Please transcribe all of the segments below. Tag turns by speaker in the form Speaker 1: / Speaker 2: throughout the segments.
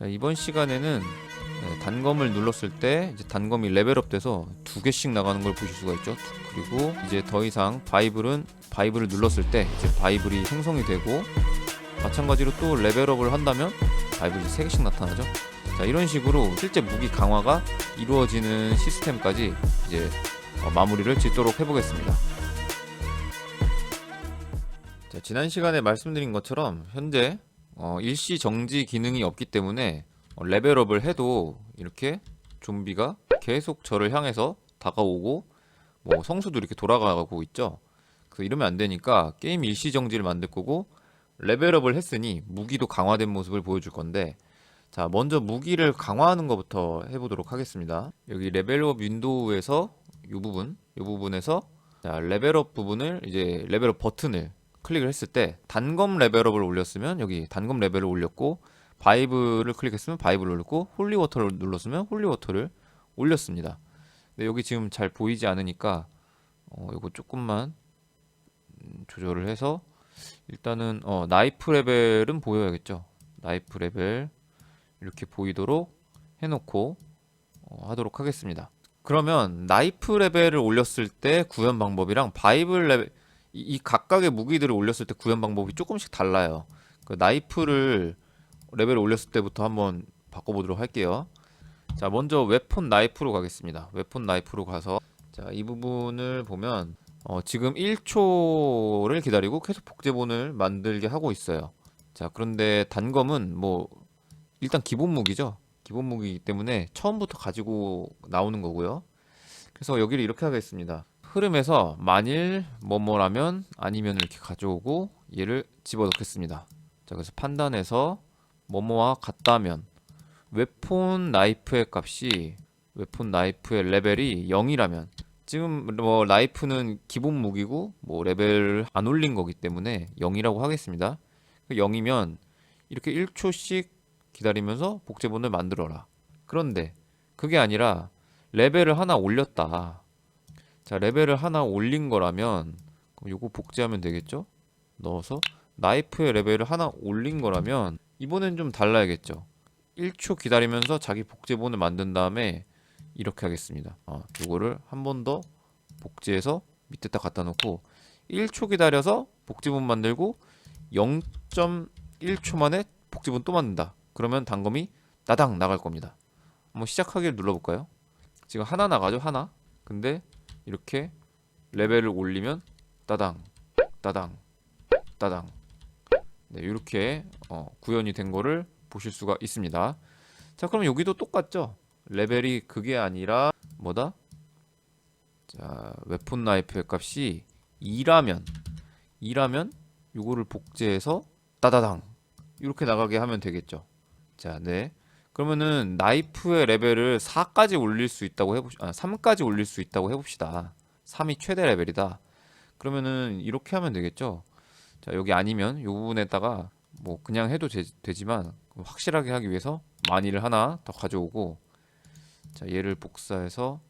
Speaker 1: 자, 이번 시간에는 네, 단검을 눌렀을 때 단검이 레벨업돼서 두 개씩 나가는 걸 보실 수가 있죠. 그리고 이제 더 이상 바이블은 바이블을 눌렀을 때 이제 바이블이 생성이 되고 마찬가지로 또 레벨업을 한다면 바이블이 세 개씩 나타나죠. 자 이런 식으로 실제 무기 강화가 이루어지는 시스템까지 이제 어, 마무리를 짓도록 해보겠습니다. 자, 지난 시간에 말씀드린 것처럼 현재 어, 일시 정지 기능이 없기 때문에 어, 레벨업을 해도 이렇게 좀비가 계속 저를 향해서 다가오고 뭐 성수도 이렇게 돌아가고 있죠. 그래서 이러면 안 되니까 게임 일시 정지를 만들 거고 레벨업을 했으니 무기도 강화된 모습을 보여줄 건데 자 먼저 무기를 강화하는 것부터 해보도록 하겠습니다. 여기 레벨업 윈도우에서 이 부분 이 부분에서 자 레벨업 부분을 이제 레벨업 버튼을 클릭을 했을 때 단검 레벨업을 올렸으면 여기 단검 레벨을 올렸고 바이블을 클릭했으면 바이블을 올렸고 홀리워터를 눌렀으면 홀리워터를 올렸습니다. 근데 여기 지금 잘 보이지 않으니까 어 이거 조금만 음, 조절을 해서 일단은 어 나이프 레벨은 보여야겠죠. 나이프 레벨 이렇게 보이도록 해놓고 어, 하도록 하겠습니다. 그러면 나이프 레벨을 올렸을 때 구현 방법이랑 바이블 레벨 이, 이 각각의 무기들을 올렸을 때 구현 방법이 조금씩 달라요. 그 나이프를 레벨을 올렸을 때부터 한번 바꿔보도록 할게요. 자, 먼저 웨폰 나이프로 가겠습니다. 웨폰 나이프로 가서 자, 이 부분을 보면 어, 지금 1초를 기다리고 계속 복제본을 만들게 하고 있어요. 자, 그런데 단검은 뭐 일단 기본 무기죠. 기본 무기이기 때문에 처음부터 가지고 나오는 거고요. 그래서 여기를 이렇게 하겠습니다. 흐름에서 만일 뭐뭐라면 아니면 이렇게 가져오고 얘를 집어넣겠습니다. 자, 그래서 판단해서 뭐뭐와 같다면 웨폰 나이프의 값이 웨폰 나이프의 레벨이 0이라면 지금 뭐 라이프는 기본 무기고 뭐 레벨을 안 올린 거기 때문에 0이라고 하겠습니다. 0이면 이렇게 1초씩 기다리면서 복제본을 만들어라. 그런데 그게 아니라 레벨을 하나 올렸다. 자, 레벨을 하나 올린 거라면 그럼 요거 복제하면 되겠죠? 넣어서 나이프의 레벨을 하나 올린 거라면 이번엔 좀 달라야겠죠. 1초 기다리면서 자기 복제본을 만든 다음에 이렇게 하겠습니다. 어, 요거를 한 번 더 복제해서 밑에다 갖다 놓고 1초 기다려서 복제본 만들고 0.1초 만에 복제본 또 만든다. 그러면 단검이 따당 나갈 겁니다. 한번 시작하기를 눌러볼까요? 지금 하나 나가죠 하나. 근데 이렇게 레벨을 올리면 따당 따당 따당 네, 이렇게 어, 구현이 된 거를 보실 수가 있습니다. 자, 그럼 여기도 똑같죠? 레벨이 그게 아니라 뭐다? 자, 웨폰 나이프의 값이 2라면 2라면 요거를 복제해서 따다당 이렇게 나가게 하면 되겠죠. 자, 네. 그러면은 나이프의 레벨을 4까지 올릴 수 있다고 해보 아, 3까지 올릴 수 있다고 해봅시다. 3이 최대 레벨이다. 그러면은 이렇게 하면 되겠죠. 자, 여기 아니면 요 부분에다가 뭐 그냥 해도 되, 되지만 확실하게 하기 위해서 만일을 하나 더 가져오고 자, 얘를 복사해서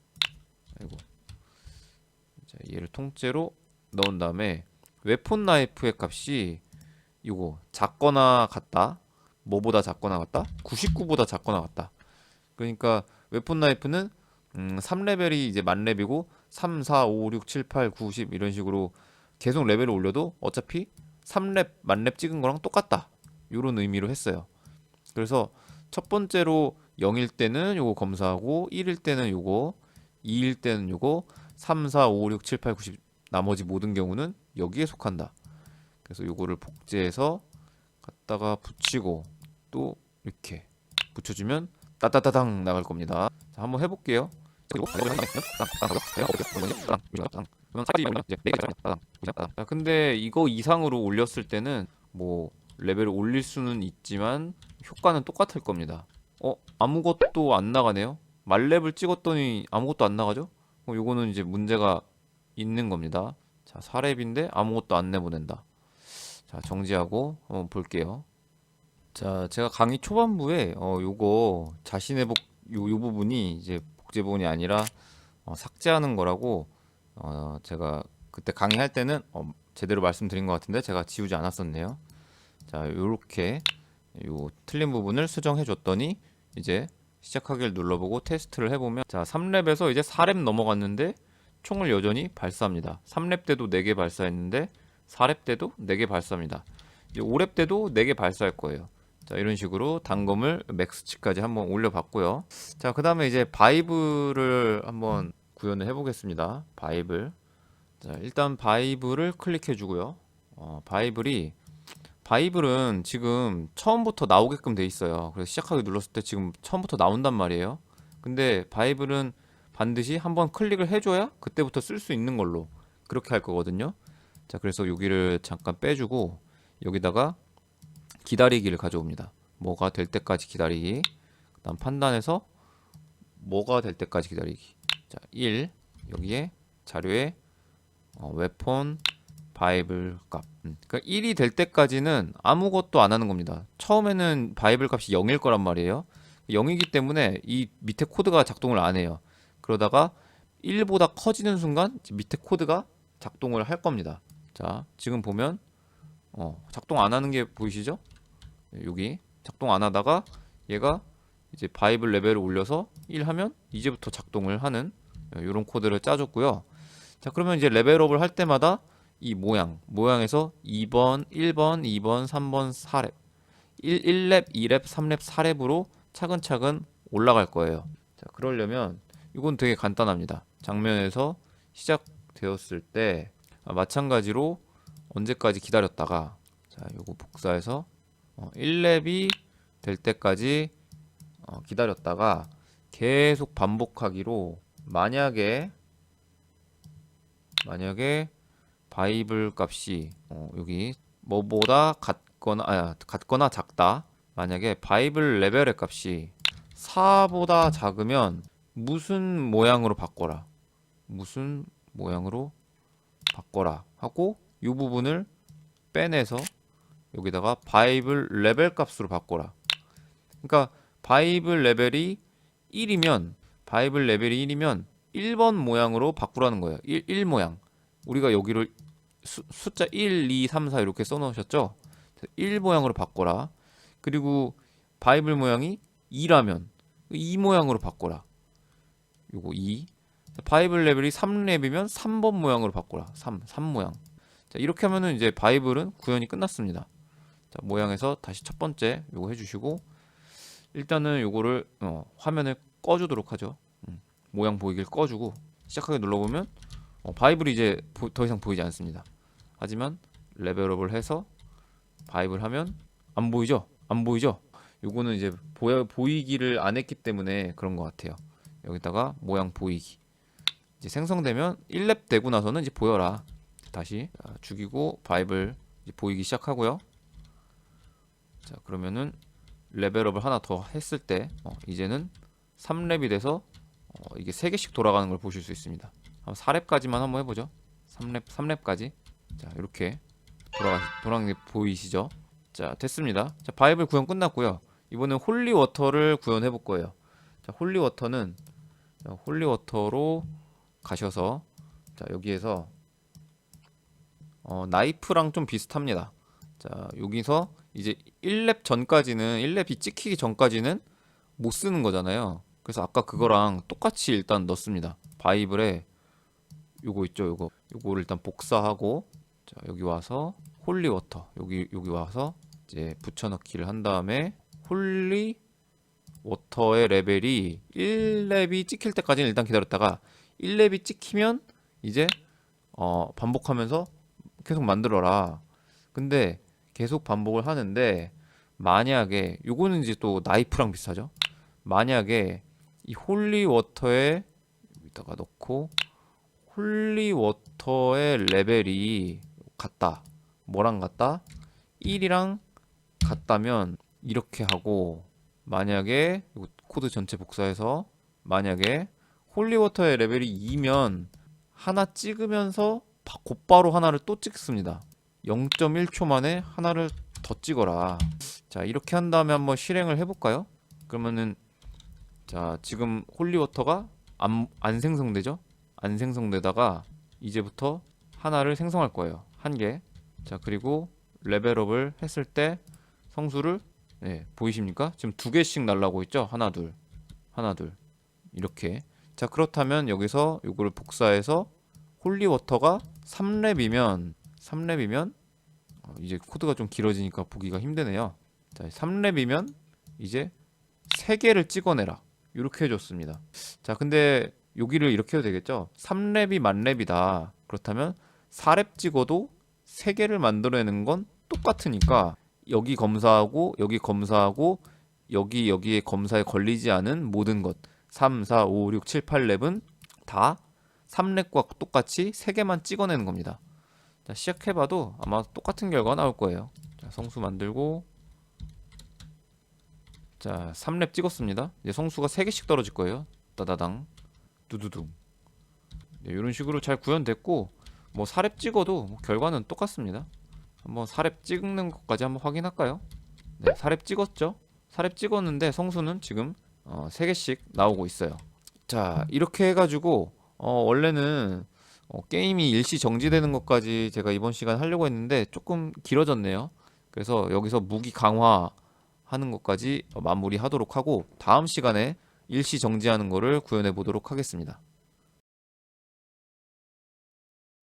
Speaker 1: 아이고. 자, 얘를 통째로 넣은 다음에 웨폰 나이프의 값이 이거 작거나 같다. 뭐보다 작거나 같다? 99보다 작거나 같다. 그러니까 웨폰 나이프는 음, 3레벨이 이제 만 렙이고 3, 4, 5, 6, 7, 8, 9, 10 이런 식으로 계속 레벨을 올려도 어차피 3렙 만 렙 찍은 거랑 똑같다. 이런 의미로 했어요. 그래서 첫 번째로 0일 때는 요거 검사하고 1일 때는 요거 2일 때는 요거 3, 4, 5, 6, 7, 8, 9, 10 나머지 모든 경우는 여기에 속한다. 그래서 요거를 복제해서 갖다가 붙이고 또 이렇게 붙여주면 따따따당 나갈 겁니다. 자, 한번 해볼게요. 자, 근데 이거 이상으로 올렸을 때는 뭐 레벨을 올릴 수는 있지만 효과는 똑같을 겁니다. 어 아무것도 안 나가네요. 말렙을 찍었더니 아무것도 안 나가죠? 그럼 요거는 이제 문제가 있는 겁니다. 자 4렙인데 아무것도 안 내보낸다. 자 정지하고 한번 볼게요. 자 제가 강의 초반부에 어 요거 자신의 복 요, 요 부분이 이제 복제본이 아니라 어, 삭제하는 거라고 어 제가 그때 강의할 때는 어, 제대로 말씀드린 것 같은데 제가 지우지 않았었네요. 자 요렇게 요 틀린 부분을 수정해 줬더니 이제 시작하기를 눌러보고 테스트를 해보면 자 3랩에서 이제 4랩 넘어갔는데 총을 여전히 발사합니다. 3랩 때도 4개 발사했는데 4랩 때도 4개 발사합니다. 이제 5랩 때도 4개 발사할 거예요 자 이런 식으로 단검을 맥스치까지 한번 올려봤고요 자 그 다음에 이제 바이브를 한번 구현을 해보겠습니다 바이블 자 일단 바이블을 클릭해 주고요 어, 바이블이 바이블은 지금 처음부터 나오게끔 돼 있어요. 그래서 시작하기 눌렀을 때 지금 처음부터 나온단 말이에요. 근데 바이블은 반드시 한번 클릭을 해줘야 그때부터 쓸 수 있는 걸로 그렇게 할 거거든요. 자, 그래서 여기를 잠깐 빼주고 여기다가 기다리기를 가져옵니다. 뭐가 될 때까지 기다리기. 그다음 판단해서 뭐가 될 때까지 기다리기. 자, 1 여기에 자료에 어, 웨폰 바이블 값. 음, 그러니까 1이 될 때까지는 아무것도 안 하는 겁니다. 처음에는 바이블 값이 0일 거란 말이에요. 0이기 때문에 이 밑에 코드가 작동을 안 해요. 그러다가 1보다 커지는 순간 밑에 코드가 작동을 할 겁니다. 자, 지금 보면 어, 작동 안 하는 게 보이시죠? 네, 여기 작동 안 하다가 얘가 이제 바이블 레벨을 올려서 1 하면 이제부터 작동을 하는 이런 코드를 짜줬고요. 자, 그러면 이제 레벨업을 할 때마다 이 모양, 모양에서 2번, 1번, 2번, 3번, 4랩 1, 1랩, 2랩, 3랩, 4랩으로 차근차근 올라갈 거예요. 자, 그러려면 이건 되게 간단합니다. 장면에서 시작되었을 때 아, 마찬가지로 언제까지 기다렸다가 자, 요거 복사해서 어, 1랩이 될 때까지 어, 기다렸다가 계속 반복하기로 만약에 만약에 바이블 값이 어, 여기 뭐보다 같거나 아, 같거나 작다. 만약에 바이블 레벨의 값이 4보다 작으면 무슨 모양으로 바꿔라. 무슨 모양으로 바꿔라 하고 이 부분을 빼내서 여기다가 바이블 레벨 값으로 바꿔라. 그러니까 바이블 레벨이 1이면 바이블 레벨이 1이면 1번 모양으로 바꾸라는 거예요. 1, 1 모양. 우리가 여기를 수, 숫자 1, 2, 3, 4 이렇게 써놓으셨죠? 1 모양으로 바꿔라. 그리고 바이블 모양이 2라면 2 모양으로 바꿔라. 요거 2. 바이블 레벨이 3렙이면 3번 모양으로 바꿔라. 3, 3 모양. 자, 이렇게 하면은 이제 바이블은 구현이 끝났습니다. 자, 모양에서 다시 첫 번째 요거 해주시고 일단은 요거를 어, 화면을 꺼주도록 하죠. 음, 모양 보이길 꺼주고 시작하게 눌러보면 어, 바이블이 이제 보, 더 이상 보이지 않습니다. 하지만 레벨업을 해서 바이블 하면 안 보이죠? 안 보이죠? 요거는 이제 보여, 보이기를 안 했기 때문에 그런 것 같아요. 여기다가 모양 보이기. 이제 생성되면 1렙 되고 나서는 이제 보여라. 다시 자, 죽이고 바이블 보이기 시작하고요. 자 그러면은 레벨업을 하나 더 했을 때 어, 이제는 3렙이 돼서 어, 이게 3개씩 돌아가는 걸 보실 수 있습니다. 한번 4렙까지만 한번 해보죠. 3렙, 3렙까지. 자, 이렇게 돌아가, 돌아가는 게 보이시죠? 자, 됐습니다. 자, 바이블 구현 끝났고요. 이번엔 홀리워터를 구현해 볼 거예요. 자, 홀리워터는 자, 홀리워터로 가셔서 자, 여기에서 어, 나이프랑 좀 비슷합니다. 자, 여기서 이제 1렙 전까지는 1렙이 찍히기 전까지는 못 쓰는 거잖아요. 그래서 아까 그거랑 똑같이 일단 넣습니다. 바이블에 요거 있죠, 요거. 요거를 일단 복사하고 자, 여기 와서 홀리 워터 여기 여기 와서 이제 붙여 넣기를 한 다음에 홀리 워터의 레벨이 1렙이 찍힐 때까지는 일단 기다렸다가 1렙이 찍히면 이제 어 반복하면서 계속 만들어라. 근데 계속 반복을 하는데 만약에 요거는 이제 또 나이프랑 비슷하죠. 만약에 이 홀리 워터에 여기다가 넣고 홀리 워터의 레벨이 같다. 뭐랑 같다? 1이랑 같다면 이렇게 하고 만약에 이거 코드 전체 복사해서 만약에 홀리워터의 레벨이 2면 하나 찍으면서 바- 곧바로 하나를 또 찍습니다. 0.1초 만에 하나를 더 찍어라. 자, 이렇게 한 다음에 한번 실행을 해볼까요? 그러면은 자, 지금 홀리워터가 안, 안 생성되죠? 안 생성되다가 이제부터 하나를 생성할 거예요. 한 개. 자, 그리고 레벨업을 했을 때 성수를 네, 보이십니까? 지금 두 개씩 날라오고 있죠? 하나, 둘, 하나, 둘. 이렇게. 자, 그렇다면 여기서 요거를 복사해서 홀리워터가 3렙이면 3렙이면 어, 이제 코드가 좀 길어지니까 보기가 힘드네요. 자, 3렙이면 이제 3개를 찍어내라. 이렇게 해줬습니다. 자, 근데 여기를 이렇게 해도 되겠죠? 3렙이 만렙이다. 그렇다면 4렙 찍어도 3개를 만들어내는 건 똑같으니까 여기 검사하고 여기 검사하고 여기 여기에 검사에 걸리지 않은 모든 것 3, 4, 5, 6, 7, 8렙은 다 3렙과 똑같이 3개만 찍어내는 겁니다. 자, 시작해봐도 아마 똑같은 결과가 나올 거예요. 자, 성수 만들고 자, 3렙 찍었습니다. 이제 성수가 3개씩 떨어질 거예요. 따다당 두두둥 네, 이런 식으로 잘 구현됐고 뭐 4렙 찍어도 뭐 결과는 똑같습니다. 한번 4렙 찍는 것까지 한번 확인할까요? 네, 4렙 찍었죠? 4렙 찍었는데 성수는 지금 어, 3개씩 나오고 있어요. 자, 이렇게 해가지고 어, 원래는 어, 게임이 일시 정지되는 것까지 제가 이번 시간 하려고 했는데 조금 길어졌네요. 그래서 여기서 무기 강화 하는 것까지 어, 마무리하도록 하고 다음 시간에 일시 정지하는 거를 구현해 보도록 하겠습니다.